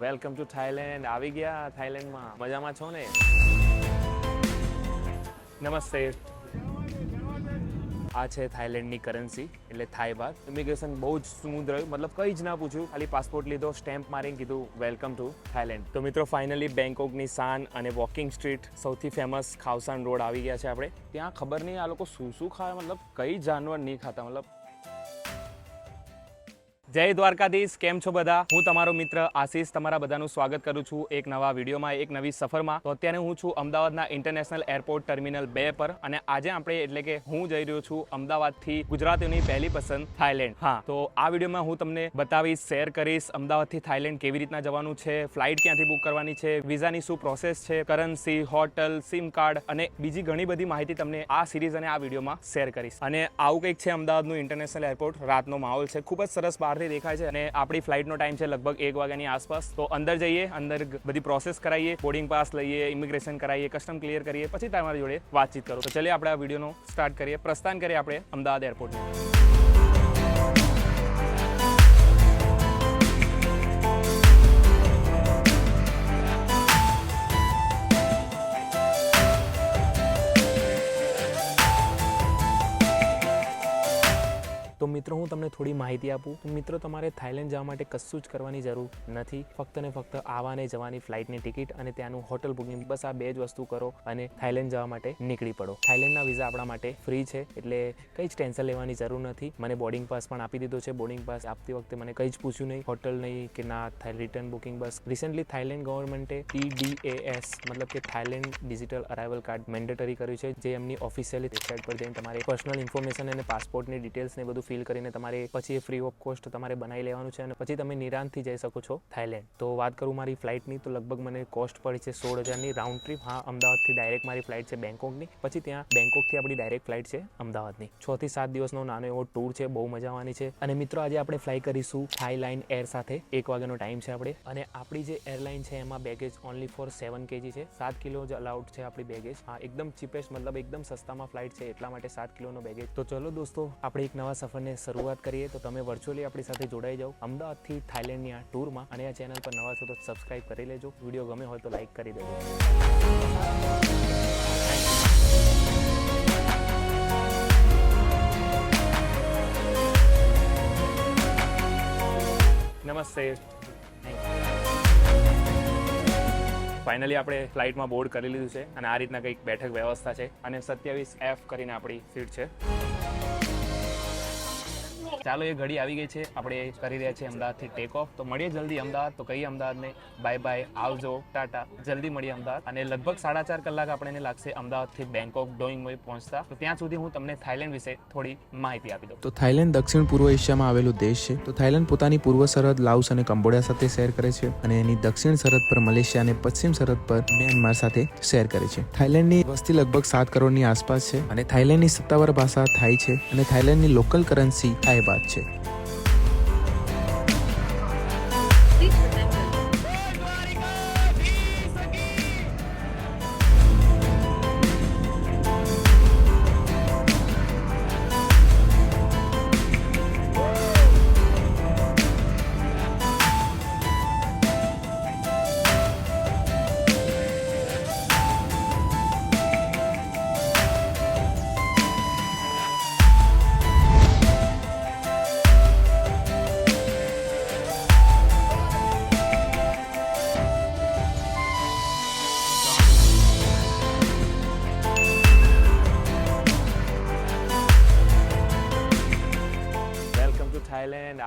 Welcome to Thailand આવી ગયા થાઈલેન્ડમાં મજામાં છો ને? નમસ્તે. આ છે થાઈલેન્ડની કરન્સી એટલે થાઈ બાદ ઇમિગ્રેશન બહુ જ સ્મૂધ રહ્યું. મતલબ કંઈ જ ના પૂછ્યું. ખાલી પાસપોર્ટ લીધો સ્ટેમ્પ મારીને કીધું વેલકમ ટુ થાઈલેન્ડ તો મિત્રો ફાઇનલી બેંકોકની સાન અને વોકિંગ સ્ટ્રીટ સૌથી ફેમસ ખાવસાન રોડ આવી ગયા છે આપણે. ત્યાં ખબર નહીં આ લોકો શું શું ખાય, મતલબ કઈ જાનવર નહીં ખાતા. મતલબ જય દ્વારકાધીશ, કેમ છો બધા? હું તમારો મિત્ર આશીષ, તમારા બધાનું સ્વાગત કરું છું એક નવા વિડીયોમાં, એક નવી સફરમાં. તો અત્યારે હું છું અમદાવાદના ઇન્ટરનેશનલ એરપોર્ટ ટર્મિનલ બે પર અને આજે આપણે એટલે કે હું જઈ રહ્યો છું અમદાવાદથી ગુજરાતીઓની પહેલી પસંદ થાઈલેન્ડ હા, તો આ વિડીયોમાં હું તમને બતાવીશ, શેર કરીશ અમદાવાદથી થાઈલેન્ડ કેવી રીતના જવાનું છે, ફ્લાઇટ ક્યાંથી બુક કરવાની છે, વિઝાની શું પ્રોસેસ છે, કરન્સી, હોટલ, સિમ કાર્ડ અને બીજી ઘણી બધી માહિતી તમને આ સિરીઝ અને આ વિડીયોમાં શેર કરીશ. અને આવું કંઈક છે અમદાવાદનું ઇન્ટરનેશનલ એરપોર્ટ, રાતનો માહોલ છે, ખૂબ જ સરસ બહારથી દેખાય છે અને આપણી ફ્લાઇટનો ટાઈમ છે લગભગ એક વાગ્યાની આસપાસ. તો અંદર જઈએ, અંદર બધી પ્રોસેસ કરાવીએ બોર્ડિંગ પાસ લઈએ ઇમિગ્રેશન કરાવીએ કસ્ટમ ક્લિયર કરીએ, પછી તમારી જોડે વાતચીત કરો. તો ચલીએ આપણે આ વિડીયોનો સ્ટાર્ટ કરીએ. પ્રસ્થાન કરીએ આપણે અમદાવાદ એરપોર્ટનું મિત્રો, હું તમને થોડી માહિતી આપું. તો મિત્રો, તમારે થાઈલેન્ડ જવા માટે કશું જ કરવાની જરૂર નથી. ફક્ત ને ફક્ત આવવાને જવાની ફ્લાઇટની ટિકિટ અને ત્યાંનું હોટલ બુકિંગ. બસ આ બે જ વસ્તુ કરો અને થાઈલેન્ડ જવા માટે નીકળી પડો. થાઈલેન્ડના વિઝા આપણા માટે ફ્રી છે, એટલે કંઈ જ ટેન્શન લેવાની જરૂર નથી. મને બોર્ડિંગ પાસ પણ આપી દીધો છે. બોર્ડિંગ પાસ આપતી વખતે મને કંઈ જ પૂછ્યું નહીં. હોટલ નહીં કે ના રિટર્ન બુકિંગ બસ. રિસેન્ટલી થાઇલેન્ડ ગવર્મેન્ટે ટીડીએએસ મતલબ કે Thailand digital arrival card mandatory કર્યું છે, જે એમની ઓફિશિયલી વેબસાઇટ પર જઈને તમારે પર્સનલ ઇન્ફોર્મેશન અને પાસપોર્ટની ડિટેલ્સ ને બધું ફિલ કરીને તમારે પછી ફ્રી ઓફ કોસ્ટ તમારે બનાવી લેવાનું છે અને પછી તમે નિરાંતથી જઈ શકો છો થાઈલેન્ડ. તો વાત કરું મારી ફ્લાઇટની, તો લગભગ મને કોસ્ટ પડી છે સોળ હજારની રાઉન્ડ ટ્રીપ હા, અમદાવાદથી ડાયરેક્ટ મારી ફ્લાઇટ છે બેંકોકની પછી ત્યાં બેંકોકથી આપણી ડાયરેક્ટ ફ્લાઇટ છે અમદાવાદની. છ થી સાત દિવસનો નાનો એવો ટૂર છે, બહુ મજા આવવાની છે. અને મિત્રો, આજે આપણે ફ્લાય કરીશું થાઈ લાઇન એર સાથે. એક વાગ્યાનો ટાઈમ છે આપણે. અને આપણી જે એરલાઇન છે, એમાં baggage only four seven KG છે. સાત કિલો જ અલાઉડ છે આપણી બેગેજ હા, એકદમ ચીપેસ્ટ મતલબ એકદમ સસ્તામાં ફ્લાઇટ છે, એટલા માટે સાત કિલોનો બેગેજ તો ચલો દોસ્તો, આપણે એક નવા સફરને શરૂઆત કરીએ તો તમે વર્ચ્યુઅલી આપણી સાથે જોડાઈ જાઓ. અમદાવાદથી થાઈલેન્ડની આ ટૂરમાં અને આ ચેનલ પર નવા છો તો સબસ્ક્રાઇબ કરી લેજો. વીડિયો ગમે હોય તો લાઈક કરી દેજો. નમસ્તે. ફાઇનલી આપણે ફ્લાઇટમાં બોર્ડ કરી લીધું છે અને આ રીતના કંઈક બેઠક વ્યવસ્થા છે અને સત્યાવીસ એફ કરીને આપણી સીટ છે. ચાલો, એ ઘડી આવી ગઈ છે. આપણે કરી રહ્યા છીએ અમદાવાદથી ટેક ઓફ તો મળીએ જલ્દી અમદાવાદ. તો કહીએ અમદાવાદને બાય બાય આવજો. ટાટા. જલ્દી મળીએ અમદાવાદ. અને લગભગ સાડા ચાર કલાક આપણને લાગશે અમદાવાદથી બેંકોક ડોઈંગ મોઈ પહોંચતા. તો ત્યાં સુધી હું તમને થાઈલેન્ડ વિશે થોડી માહિતી આપી દઉં. તો થાઈલેન્ડ દક્ષિણ પૂર્વ એશિયામાં આવેલો દેશ છે. તો થાઈલેન્ડ પોતાની પૂર્વ સરહદ લાઉસ અને કંબોડિયા સાથે શેર કરે છે અને એની દક્ષિણ સરહદ પર મલેશિયા અને પશ્ચિમ સરહદ પર મ્યાનમાર સાથે શેર કરે છે. થાઈલેન્ડની વસ્તી લગભગ સાત કરોડની આસપાસ છે અને થાઈલેન્ડની સત્તાવાર ભાષા થાય છે અને થાઈલેન્ડની લોકલ કરન્સી થાઈ বাড়ছে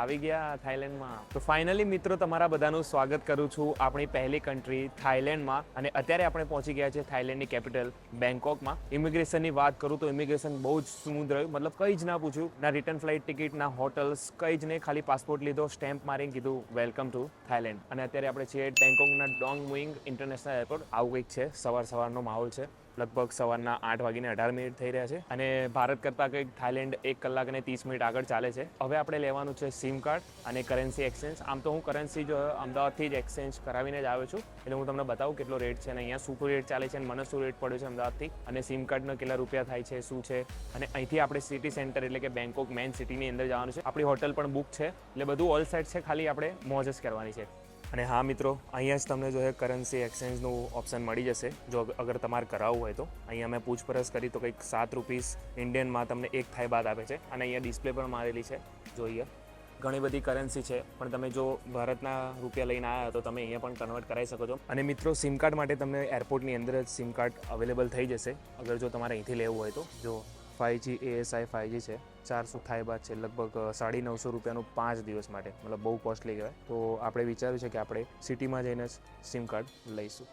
આવી ગયા થાઈલેન્ડમાં તો ફાઇનલી મિત્રો, તમારા બધાનું સ્વાગત કરું છું આપણી પહેલી કન્ટ્રી થાઈલેન્ડમાં અને અત્યારે આપણે પહોંચી ગયા છે થાઈલેન્ડની કેપિટલ બેંકોકમાં ઇમિગ્રેશનની વાત કરું તો ઇમિગ્રેશન બહુ જ સ્મૂધ રહ્યું. મતલબ કંઈ જ ના પૂછ્યું. ના રિટર્ન ફ્લાઇટ ટિકિટ ના હોટલ્સ કંઈ જ નહીં. ખાલી પાસપોર્ટ લીધો સ્ટેમ્પ મારીને કીધું વેલકમ ટુ થાઈલેન્ડ અને અત્યારે આપણે છીએ બેંકોકના ડોંગ મુઇંગ ઇન્ટરનેશનલ એરપોર્ટ આવું કંઈક છે સવાર સવારનો માહોલ છે. લગભગ સવારના આઠ વાગીને અઢાર મિનિટ થઈ રહ્યા છે. અને ભારત કરતાં કંઈક થાઈલેન્ડ એક કલાક અને ત્રીસ મિનિટ આગળ ચાલે છે. હવે આપણે લેવાનું છે સિમ કાર્ડ અને કરન્સી એક્સચેન્જ. આમ તો હું કરન્સી જો, અમદાવાદથી જ એક્સચેન્જ કરાવીને જ આવ્યો છું. એટલે હું તમને બતાવું કેટલો રેટ છે અને અહીંયા શું રેટ ચાલે છે અને મને શું રેટ પડ્યો છે અમદાવાદથી. અને સિમ કાર્ડનો કેટલા રૂપિયા થાય છે, શું છે? અને અહીંથી આપણે સિટી સેન્ટર એટલે કે બેંકોક મેન સિટીની અંદર જવાનું છે. આપણી હોટલ પણ બુક છે. એટલે બધું ઓલ સાઇડ છે, ખાલી આપણે મોજ જ કરવાની છે. અને હા મિત્રો, અહીંયા જ તમને જો છે કરન્સી એક્સચેન્જનું ઓપ્શન મળી જશે. જો અગર તમારે કરાવવું હોય તો. અહીંયા મેં પૂછપરછ કરી તો કંઈક સાત રૂપીસ ઇન્ડિયનમાં તમને એક થાઈ બાદ આપે છે. અને અહીંયા ડિસ્પ્લે પણ મારેલી છે જોઈએ ઘણી બધી કરન્સી છે, પણ તમે જો ભારતના રૂપિયા લઈને આવ્યા તો તમે અહીંયા પણ કન્વર્ટ કરાવી શકો છો. અને મિત્રો સિમ કાર્ડ માટે તમને એરપોર્ટની અંદર જ સિમ કાર્ડ અવેલેબલ થઈ જશે. અગર જો તમારે અહીંથી લેવું હોય તો, જો ફાઇવજી એએસઆઈ ફાઇવજી છે. ચારસો થાય બાદ છે, લગભગ સાડી નવસો રૂપિયાનું પાંચ દિવસ માટે. મતલબ બહુ કોસ્ટલી કહેવાય. તો આપણે વિચાર્યું છે કે આપણે સિટીમાં જઈને જ સિમ કાર્ડ લઈશું.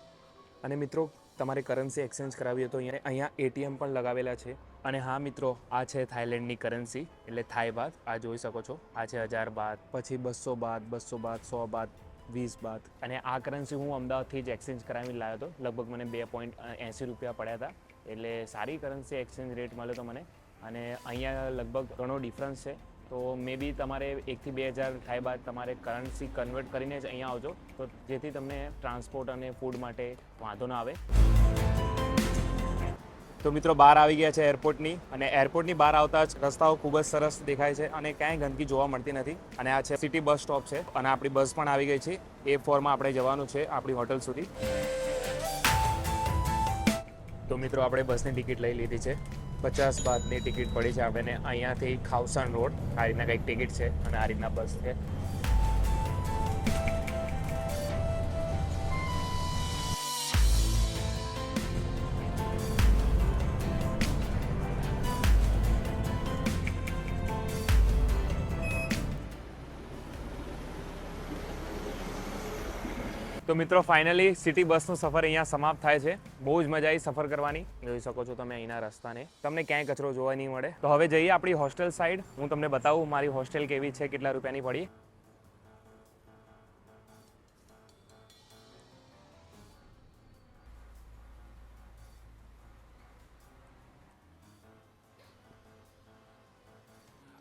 અને મિત્રો, તમારે કરન્સી એક્સચેન્જ કરાવી હોય તો અહીંયા અહીંયા એટીએમ પણ લગાવેલા છે. અને હા મિત્રો, આ છે થાઈલેન્ડની કરન્સી એટલે થાઈ બાદ, આ જોઈ શકો છો. આ છે હજાર બાદ, પછી બસો બાદ બસો બાદ, સો બાદ, વીસ બાદ. અને આ કરન્સી હું અમદાવાદથી જ એક્સચેન્જ કરાવી લાવ્યો હતો. લગભગ મને બે પોઈન્ટ એંસી રૂપિયા પડ્યા હતા. એટલે સારી કરન્સી એક્સચેન્જ રેટ મળ્યો તો મને. અને અહીંયા લગભગ ઘણો ડિફરન્સ છે. તો મે બી તમારે એકથી બે હજાર થાય બાદ તમારે કરન્સી કન્વર્ટ કરીને જ અહીંયા આવજો. તો જેથી તમને ટ્રાન્સપોર્ટ અને ફૂડ માટે વાંધો ના આવે. તો મિત્રો બહાર આવી ગયા છે એરપોર્ટની અને એરપોર્ટની બહાર આવતા જ રસ્તાઓ ખૂબ જ સરસ દેખાય છે અને ક્યાંય ગંદકી જોવા મળતી નથી. અને આ છે સિટી બસ સ્ટોપ છે. અને આપણી બસ પણ આવી ગઈ છે. એ ફોરમાં આપણે જવાનું છે આપણી હોટલ સુધી. તો મિત્રો, આપણે બસની ટિકિટ લઈ લીધી છે. પચાસ બાદની ટિકિટ પડી છે. આપણને અહીંયાથી ખાવસણ રોડ, આ રીતના કંઈક ટિકિટ છે અને આ રીતના બસ છે. તો મિત્રો ફાઇનલી સિટી બસનો સફર અહીંયા સમાપ્ત થાય છે. બહુ જ મજા આવી સફર કરવાની. જોઈ શકો છો તમે અહીંના રસ્તાને. તમને ક્યાંય કચરો જોવા નહીં મળે. તો હવે જઈએ આપણી હોસ્ટેલ સાઈડ હું તમને બતાવું મારી હોસ્ટેલ કેવી છે, કેટલા રૂપિયાની પડી.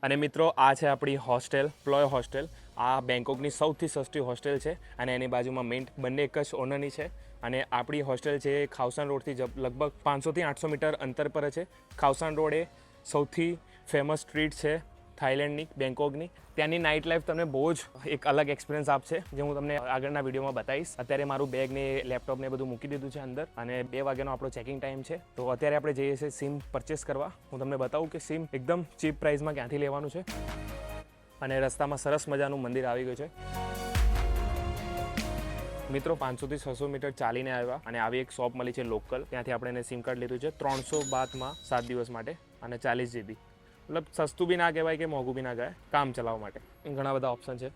અને મિત્રો, આ છે આપણી હોસ્ટેલ પ્લોય હોસ્ટેલ આ બેંકોકની સૌથી સસ્તી હોસ્ટેલ છે અને એની બાજુમાં મેઇન બંને એક જ ઓનરની છે અને આપણી હોસ્ટેલ છે એ ખાવસાન રોડથી લગભગ પાંચસોથી આઠસો મીટર અંતર પર છે. ખાવસાન રોડ એ સૌથી ફેમસ સ્ટ્રીટ છે થાઈલેન્ડની બેંકોકની. ત્યાંની નાઇટ લાઈફ તમને બહુ જ એક અલગ એક્સપિરિયન્સ આપશે, જે હું તમને આગળના વિડીયોમાં બતાવીશ. અત્યારે મારું બેગ ને લેપટોપ ને બધું મૂકી દીધું છે અંદર અને બે વાગ્યાનો આપણો ચેકિંગ ટાઈમ છે. તો અત્યારે આપણે જઈએ છીએ સિમ પરચેસ કરવા. હું તમને બતાવું કે સિમ એકદમ ચીપ પ્રાઇસમાં ક્યાંથી લેવાનું છે. અને રસ્તામાં સરસ મજાનું મંદિર આવી ગયું છે. મિત્રો, પાંચસોથી છસો મીટર ચાલીને આવ્યા અને આવી એક શોપ મળી છે લોકલ. ત્યાંથી આપણે એને સિમ કાર્ડ લીધું છે. ત્રણસો બાદમાં સાત દિવસ માટે અને ચાલીસ જીબી મતલબ સસ્તું બી ના કહેવાય કે મોંઘું બી ના કહેવાય, કામ ચલાવવા માટે. ઘણા બધા ઓપ્શન છે.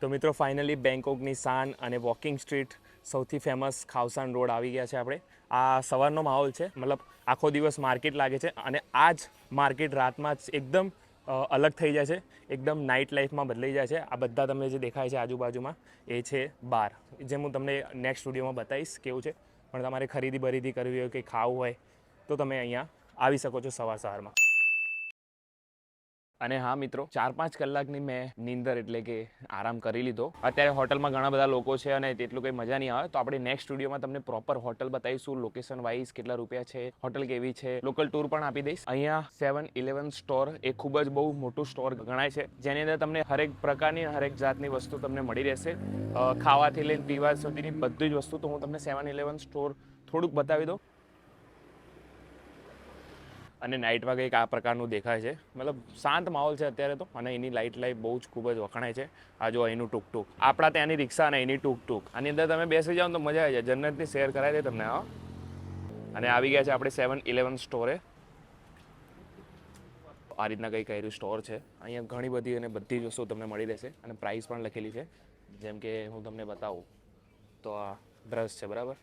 તો મિત્રો ફાઇનલી બેંકોકની સાન અને વોકિંગ સ્ટ્રીટ સૌથી ફેમસ ખાવસાન રોડ આવી ગયા છે આપણે. આ સવારનો માહોલ છે. મતલબ આખો દિવસ માર્કેટ લાગે છે અને આ જ માર્કેટ રાતમાં જ એકદમ અલગ થઈ જાય છે. એકદમ નાઇટ લાઈફમાં બદલાઈ જાય છે. આ બધા તમને જે દેખાય છે આજુબાજુમાં, એ છે બાર. જે હું તમને નેક્સ્ટ સ્ટુડિયોમાં બતાવીશ કેવું છે. પણ તમારે ખરીદી બરીદી કરવી હોય કે ખાવું હોય, તો તમે અહીંયા આવી શકો છો સવાર સવારમાં અને હા મિત્રો ચાર પાંચ કલાકની મેં નીંદર એટલે કે આરામ કરી લીધો. અત્યારે હોટલમાં ઘણા બધા લોકો છે અને તેટલું કંઈ મજા નહીં આવે. તો આપણે નેક્સ્ટ સ્ટુડિયોમાં તમને પ્રોપર હોટલ બતાવીશું લોકેશન વાઇઝ કેટલા રૂપિયા છે હોટલ કેવી છે લોકલ ટૂર પણ આપી દઈશ. અહીંયા સેવન ઇલેવન સ્ટોર એ ખૂબ જ બહુ મોટું સ્ટોર ગણાય છે. જેની અંદર તમને હરેક પ્રકારની હરેક જાતની વસ્તુ તમને મળી રહેશે. ખાવાથી લઈને પીવા સુધીની બધી જ વસ્તુ તો હું તમને સેવન ઇલેવન સ્ટોર થોડુંક બતાવી દઉં. અને નાઇટમાં કંઈક આ પ્રકારનું દેખાય છે. મતલબ શાંત માહોલ છે અત્યારે તો અને એની લાઇટ લાઈફ બહુ જ ખૂબ જ વખણાય છે. આ જો અહીંનું ટૂંક ટૂંક આપણા ત્યાંની રિક્ષા અને એની ટૂંક ટૂંક આની અંદર તમે બેસી જાઓ તો મજા આવી જાય. જન્નતની શેર કરાવી દે તમને, હા. અને આવી ગયા છે આપણે સેવન ઇલેવન સ્ટોરે આ રીતના કંઈક કર્યું સ્ટોર છે. અહીંયા ઘણી બધી અને બધી જ વસ્તુઓ તમને મળી રહેશે. અને પ્રાઇસ પણ લખેલી છે. જેમ કે હું તમને બતાવું. તો આ બ્રશ છે, બરાબર?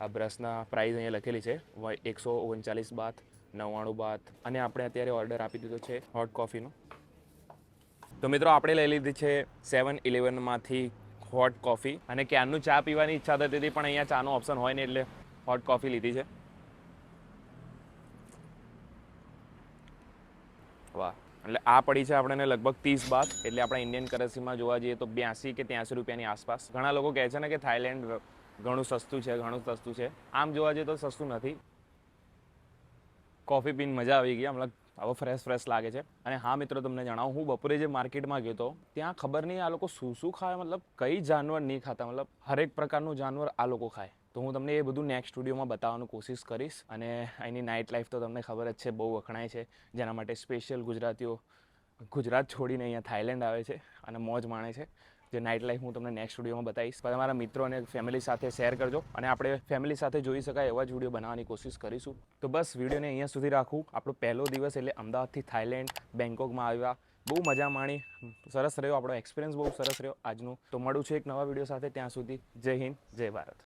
આ બ્રશના પ્રાઇસ અહીંયા લખેલી છે. એકસો ઓગણચાલીસ બાત નવ્વાણું બાથ. અને આપણે અત્યારે ઓર્ડર આપી દીધો છે હોટ કોફીનો તો મિત્રો, આપણે લઈ લીધી છે સેવન ઇલેવનમાંથી હોટ કોફી અને ક્યારનું ચા પીવાની ઈચ્છા થતી હતી, પણ અહીંયા ચાનો ઓપ્શન હોય ને એટલે હોટ કોફી લીધી છે. વાહ. એટલે આ પડી છે આપણને લગભગ ત્રીસ બાદ એટલે આપણા ઇન્ડિયન કરન્સીમાં જોવા જઈએ તો બ્યાસી કે ત્યાંસી રૂપિયાની આસપાસ. ઘણા લોકો કહે છે ને કે થાઈલેન્ડ ઘણું સસ્તું છે, ઘણું સસ્તું છે. આમ જોવા જઈએ તો સસ્તું નથી. કોફી પીને મજા આવી ગઈ. હમણાં આવો ફ્રેશ ફ્રેશ લાગે છે. અને હા મિત્રો, તમને જણાવું, હું બપોરે જે માર્કેટમાં ગયો હતો ત્યાં ખબર નહીં આ લોકો શું શું ખાય, મતલબ કઈ જાનવર નહીં ખાતા. મતલબ હરેક પ્રકારનું જાનવર આ લોકો ખાય. તો હું તમને એ બધું નેક્સ્ટ સ્ટુડિયોમાં બતાવવાનું કોશિશ કરીશ. અને અહીંની નાઇટ લાઈફ તો તમને ખબર જ છે, બહુ વખણાય છે. જેના માટે સ્પેશિયલ ગુજરાતીઓ ગુજરાત છોડીને અહીંયા થાઇલેન્ડ આવે છે અને મોજ માણે છે. જે નાઇટ લાઈફ હું તમને નેક્સ્ટ વિડીયોમાં બતાવીશ. તમારા મિત્રો અને ફેમિલી સાથે શેર કરજો અને આપણે ફેમિલી સાથે જોઈ શકાય એવા જ વીડિયો બનાવવાની કોશિશ કરીશું. તો બસ વિડીયોને અહીંયા સુધી રાખું. આપણો પહેલો દિવસ એટલે અમદાવાદથી થાઈલેન્ડ બેંકોકમાં આવ્યા. બહુ મજા માણી. સરસ રહ્યો આપણો એક્સપિરિયન્સ બહુ સરસ રહ્યો આજનું. તો મળું છે એક નવા વીડિયો સાથે ત્યાં સુધી. જય હિન્દ, જય ભારત.